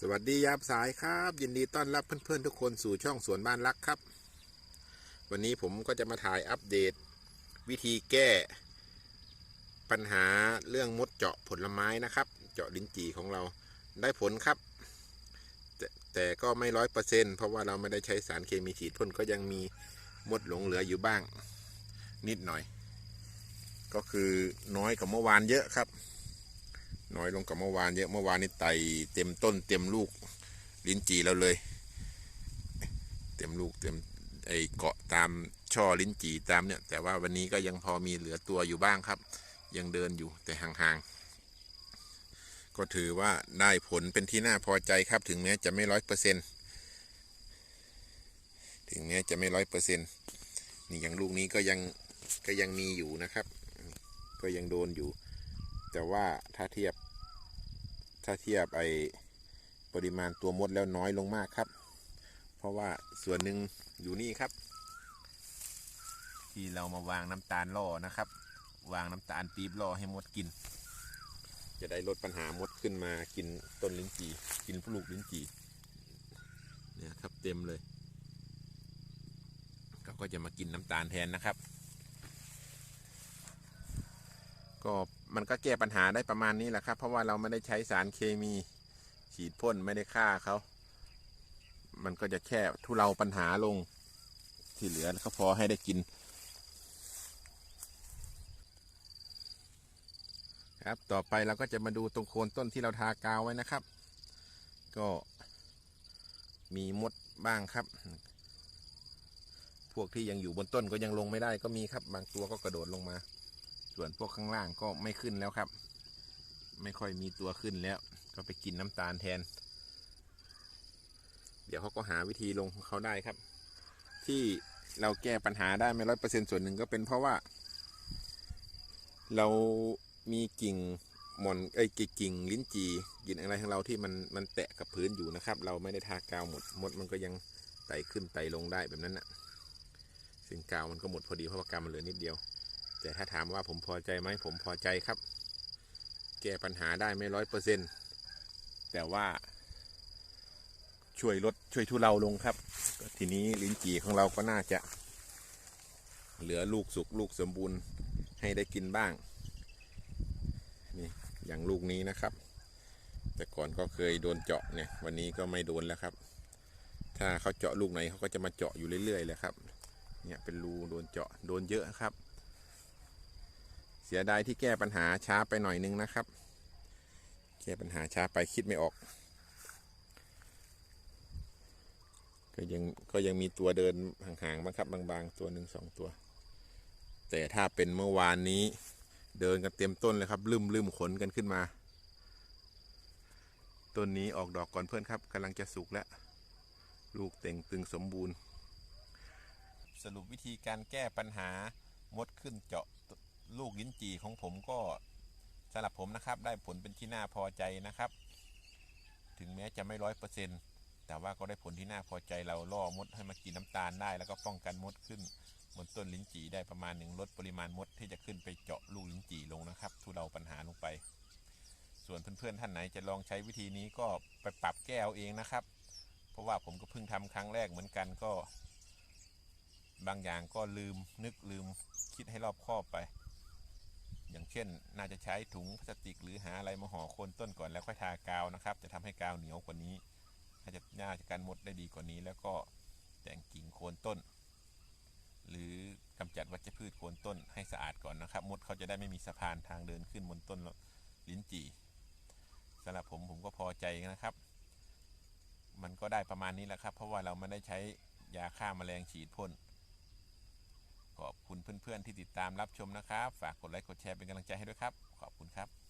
สวัสดียามสายครับ ยินดีต้อนรับเพื่อนๆทุกคนสู่ช่องสวนบ้านรักครับ วันนี้ผมก็จะมาถ่ายอัปเดต วิธีแก้ ปัญหาเรื่องมดเจาะผลไม้นะครับ เจาะลิ้นจี่ของเราได้ผลครับแต่แต่ก็ไม่ร้อยเปอร์เซ็นเพราะว่าเราไม่ได้ใช้สารเคมีฉีดพ่นก็ยังมีมดหลงเหลืออยู่บ้าง นิดหน่อย ก็คือน้อยกว่าเมื่อวานเยอะครับ น้อยลงกับเมื่อวานเยอะเมื่อวานนี้ไต่เต็มต้นเต็มลูกลิ้นจีเราเลย เต็มลูกเต็มไอเกาะตามช่อลิ้นจีตามเนี่ย แต่ว่าวันนี้ก็ยังพอมีเหลือตัวอยู่บ้างครับ ยังเดินอยู่แต่ห่างๆ ก็ถือว่าได้ผลเป็นที่น่าพอใจครับ ถึงแม้จะไม่ร้อยเปอร์เซ็นถึงแม้จะไม่ร้อยเปอร์เซ็นนี่อย่างลูกนี้ก็ยังก็ยังมีอยู่นะครับ ก็ยังโดนอยู่ แต่ว่าถ้าเทียบ ถ้าเทียบไอปริมาณตัวมดแล้วน้อยลงมากครับ เพราะว่าส่วนหนึ่งอยู่นี่ครับ ที่เรามาวางน้ำตาลล่อนะครับ วางน้ำตาลปี๊บล่อให้มดกิน จะได้ลดปัญหามดขึ้นมากินต้นลิ้นจี่กินลูกลิ้นจี่เนี่ยครับเต็มเลยเขาก็จะมากินน้ำตาลแทนนะครับ ก็ มันก็แก้ปัญหาได้ประมาณนี้แหละครับ เพราะว่าเราไม่ได้ใช้สารเคมีฉีดพ่นไม่ได้ฆ่าเขา มันก็จะแค่ทุเลาปัญหาลงที่เหลือก็พอให้ได้กิน ครับต่อไปเราก็จะมาดูตรงโคนต้นที่เราทากาวไว้นะครับ ก็มีมดบ้างครับ พวกที่ยังอยู่บนต้นก็ยังลงไม่ได้ก็มีครับ บางตัวก็กระโดดลงมา ส่วนพวกข้างล่างก็ไม่ขึ้นแล้วครับ ไม่ค่อยมีตัวขึ้นแล้ว ก็ไปกินน้ำตาลแทน เดี๋ยวเขาก็หาวิธีลงของเขาได้ครับ ที่เราแก้ปัญหาได้ไม่ร้อยเปอร์เซ็นส่วนหนึ่งก็เป็นเพราะว่า เรามีกิ่งหมอนไอ้กิ่งลิ้นจีกิ่งอะไรของเราที่มันมันแตะกับพื้นอยู่นะครับ เราไม่ได้ทากาวหมดมดมันก็ยังไต่ขึ้นไต่ลงได้แบบนั้นนะซึ่งกาวมันก็หมดพอดีเพราะว่ากาวมันเหลือนิดเดียว แต่ถ้าถามว่าผมพอใจไหมผมพอใจครับ แก้ปัญหาได้ไม่ร้อยเปอร์เซ็นต์แต่ว่าช่วยลดช่วยทุเลาลงครับ ทีนี้ลิ้นจี่ของเราก็น่าจะ เหลือลูกสุกลูกสมบูรณ์ให้ได้กินบ้าง นี่อย่างลูกนี้นะครับ แต่ก่อนก็เคยโดนเจาะเนี่ยวันนี้ก็ไม่โดนแล้วครับ ถ้าเขาเจาะลูกไหนเขาก็จะมาเจาะอยู่เรื่อยๆเลยครับ เนี่ยเป็นรูโดนเจาะโดนเยอะครับ เสียดายที่แก้ปัญหาช้าไปหน่อยนึงนะครับ แก้ปัญหาช้าไปคิดไม่ออก ก็ยังก็ยังมีตัวเดินห่างๆบ้างครับบางๆ ตัวหนึ่งสองตัว แต่ถ้าเป็นเมื่อวานนี้เดินกันเต็มต้นเลยครับ ลืมลืมขนกันขึ้นมา ต้นนี้ออกดอกก่อนเพื่อนครับกำลังจะสุกแล้ว ลูกเต่งตึงสมบูรณ์ สรุปวิธีการแก้ปัญหามดขึ้นเจาะ ลูกลิ้นจี่ของผมก็สำหรับผมนะครับ ได้ผลเป็นที่น่าพอใจนะครับ ถึงแม้จะไม่ร้อยเปอร์เซ็นต์แต่ว่าก็ได้ผลที่น่าพอใจเราล่อมดให้มากินน้ำตาลได้ แล้วก็ป้องกันมดขึ้นบนต้นลิ้นจี่ได้ประมาณหนึ่งลดปริมาณมดที่จะขึ้นไปเจาะลูกลิ้นจี่ลงนะครับ ทุเราปัญหาลงไป ส่วนเพื่อนๆท่านไหนจะลองใช้วิธีนี้ก็ไปปรับแก้เอาเองนะครับ เพราะว่าผมก็เพิ่งทำครั้งแรกเหมือนกันก็ บางอย่างก็ลืมนึกลืมคิดให้รอบคอบไป อย่างเช่น น่าจะใช้ถุงพลาสติกหรือหาอะไรมาห่อโคนต้นก่อนแล้วค่อยทากาวนะครับ จะทำให้กาวเหนียวกว่านี้น่าจะน่าจะกันมดได้ดีกว่านี้ แล้วก็แต่งกิ่งโคนต้น หรือกำจัดวัชพืชโคนต้นให้สะอาดก่อนนะครับ มดเขาจะได้ไม่มีสะพานทางเดินขึ้นบนต้นลิ้นจี่สำหรับผมผมก็พอใจนะครับ มันก็ได้ประมาณนี้แหละครับ เพราะว่าเราไม่ได้ใช้ยาฆ่าแมลงฉีดพ่น พื่อนๆที่ติดตามรับชมนะครับ ฝากกดไลค์กดแชร์เป็นกำลังใจให้ด้วยครับ ขอบคุณครับ